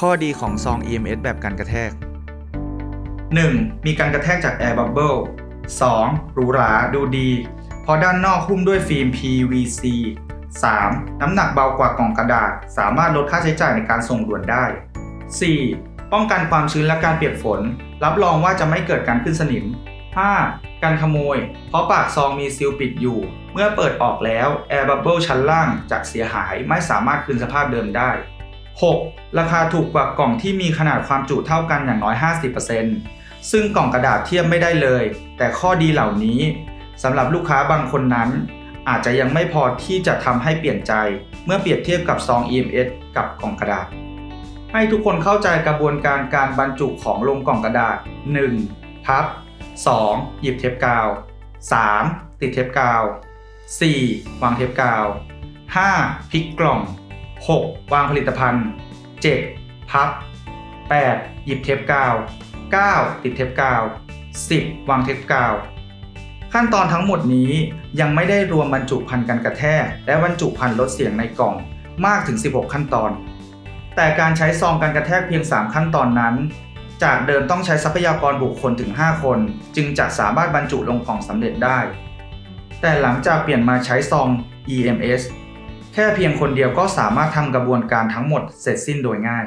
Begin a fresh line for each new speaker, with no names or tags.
ข้อดีของซอง EMS แบบกันกระแทก
1. มีการกระแทกจาก Air Bubble 2. หรูหราดูดี เพราะด้านนอกหุ้มด้วยฟิล์ม PVC 3. น้ำหนักเบากว่ากล่องกระดาษ สามารถลดค่าใช้จ่ายในการส่งด่วนได้ 4. ป้องกันความชื้นและการเปียกฝน รับรองว่าจะไม่เกิดการขึ้นสนิม 5. การขโมย เพราะปากซองมีซีลปิดอยู่ เมื่อเปิดออกแล้ว Air Bubble ชั้นล่างจะเสียหายไม่สามารถคืนสภาพเดิมได้ 6. ราคาถูกกว่ากล่องที่มีขนาดความจุเท่ากันอย่างน้อย 50%ซึ่งกล่องกระดาษเทียบไม่ได้เลย แต่ข้อดีเหล่านี้สำหรับลูกค้าบางคนนั้น อาจจะยังไม่พอที่จะทำให้เปลี่ยนใจ เมื่อเปรียบเทียบกับซอง EMS กับกล่องกระดาษ ให้ทุกคนเข้าใจกระบวนการการบรรจุของลงกล่องกระดาษ 1. พับ 2. หยิบเทปกาว 3. ติดเทปกาว 4. วางเทปกาว 5. พลิกกล่อง 6. วางผลิตภัณฑ์ 7. พับ 8. หยิบเทปกาว 9. ติดเทปกาว 10. วางเทปกาว ขั้นตอนทั้งหมดนี้ยังไม่ได้รวมบรรจุภัณฑ์กันกระแทกและบรรจุภัณฑ์ลดเสียงในกล่องมากถึง 16 ขั้นตอน แต่การใช้ซองกันกระแทกเพียง 3 ขั้นตอนนั้น จากเดิมต้องใช้ทรัพยากรบุคคลถึง 5 คน จึงจะสามารถบรรจุลงกล่องสำเร็จได้ แต่หลังจากเปลี่ยนมาใช้ซอง EMS แค่เพียงคนเดียวก็สามารถทำกระบวนการทั้งหมดเสร็จสิ้นโดยง่าย